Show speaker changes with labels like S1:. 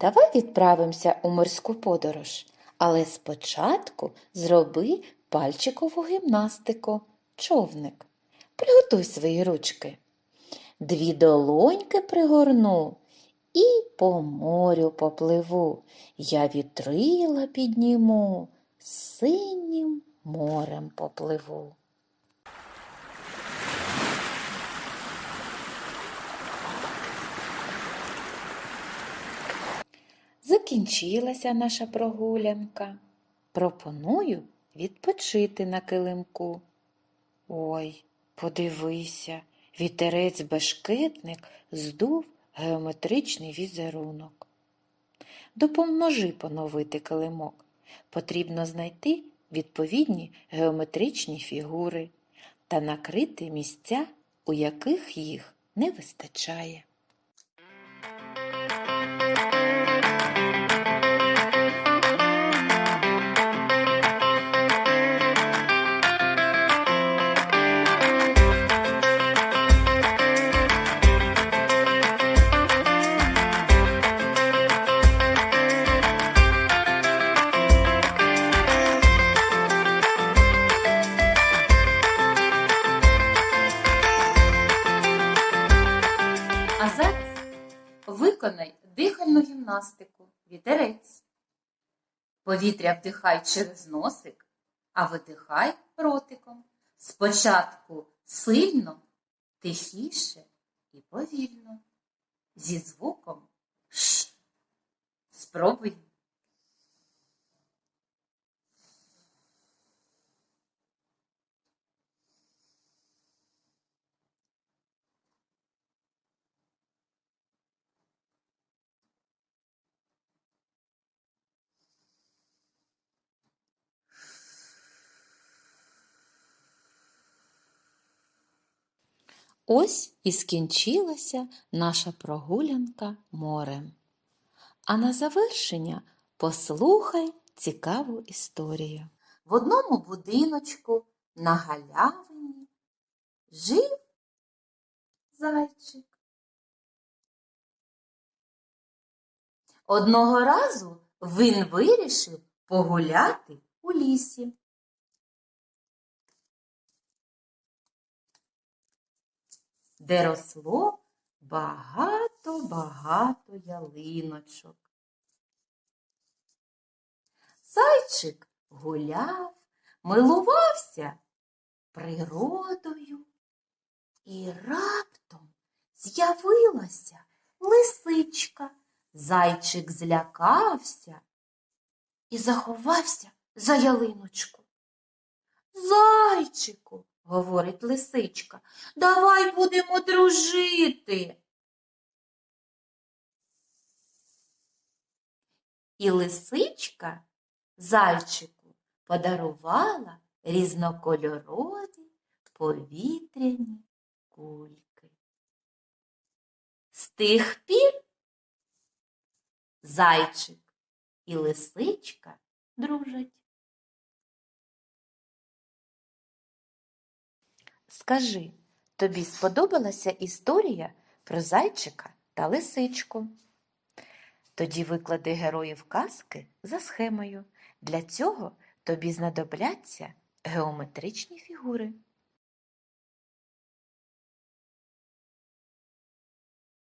S1: Давай відправимося у морську подорож, але спочатку зроби пальчикову гімнастику, човник. Приготуй свої ручки. Дві долоньки пригорну і по морю попливу. Я вітрила підніму, синім морем попливу. Закінчилася наша прогулянка. Пропоную відпочити на килимку. Ой, подивися, вітерець бешкетник здув геометричний візерунок. Допоможи поновити килимок. Потрібно знайти відповідні геометричні фігури та накрити місця, у яких їх не вистачає. А зараз виконай дихальну гімнастику. Вітерець. Повітря вдихай через носик, а видихай ротиком. Спочатку сильно, тихіше і повільно. Зі звуком Ш. Спробуй. Ось і скінчилася наша прогулянка морем. А на завершення послухай цікаву історію. В одному будиночку на галявині жив зайчик. Одного разу він вирішив погуляти у лісі. Де росло багато-багато ялиночок. Зайчик гуляв, милувався природою, і раптом з'явилася лисичка. Зайчик злякався і заховався за ялиночку. Зайчику, говорить лисичка, давай будемо дружити. І лисичка зайчику подарувала різнокольорові повітряні кульки. З тих пір зайчик і лисичка дружать. Скажи, тобі сподобалася історія про зайчика та лисичку? Тоді виклади героїв казки за схемою. Для цього тобі знадобляться геометричні фігури.